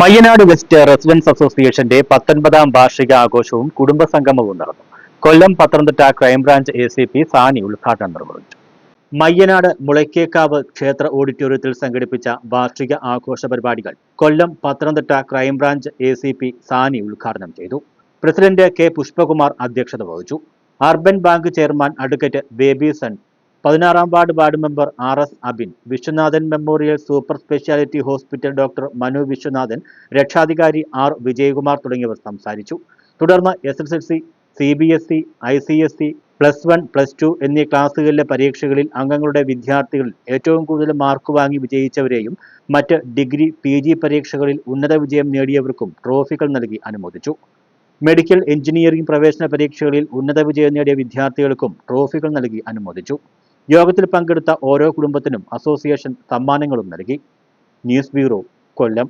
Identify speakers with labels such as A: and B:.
A: Mayyanad west residence അസോസിയേഷന്റെ പത്തൊൻപതാം വാർഷിക ആഘോഷവും കുടുംബസംഗമവും നടന്നു. Kollam Pathanamthitta crime branch A C P Sani ഉദ്ഘാടനം നിർവഹിച്ചു. മയ്യനാട് മുളയ്ക്കേക്കാവ് ക്ഷേത്ര ഓഡിറ്റോറിയത്തിൽ സംഘടിപ്പിച്ച വാർഷിക ആഘോഷ പരിപാടികൾ Kollam Pathanamthitta crime branch A C P Sani ഉദ്ഘാടനം ചെയ്തു. President K. പുഷ്പകുമാർ അധ്യക്ഷത വഹിച്ചു. Urban bank chairman advocate Baby Son പതിനാറാം ward ward member R S Abin Viswanathan memorial super speciality hospital doctor Manu Viswanathan രക്ഷാധികാരി ആർ വിജയകുമാർ തുടങ്ങിയവർ സംസാരിച്ചു. തുടർന്ന് S S L C C B S E I C S E plus one plus two എന്നീ ക്ലാസ്സുകളിലെ പരീക്ഷകളിൽ അംഗങ്ങളുടെ വിദ്യാർത്ഥികളിൽ ഏറ്റവും കൂടുതൽ മാർക്ക് വാങ്ങി വിജയിച്ചവരെയും മറ്റ് ഡിഗ്രി പി ജി പരീക്ഷകളിൽ ഉന്നത വിജയം നേടിയവർക്കും ട്രോഫികൾ നൽകി അനുമോദിച്ചു. മെഡിക്കൽ എഞ്ചിനീയറിംഗ് പ്രവേശന പരീക്ഷകളിൽ ഉന്നത വിജയം നേടിയ വിദ്യാർത്ഥികൾക്കും ട്രോഫികൾ നൽകി അനുമോദിച്ചു. യോഗത്തിൽ പങ്കെടുത്ത ഓരോ കുടുംബത്തിനും അസോസിയേഷൻ സമ്മാനങ്ങളും നൽകി. News bureau Kollam.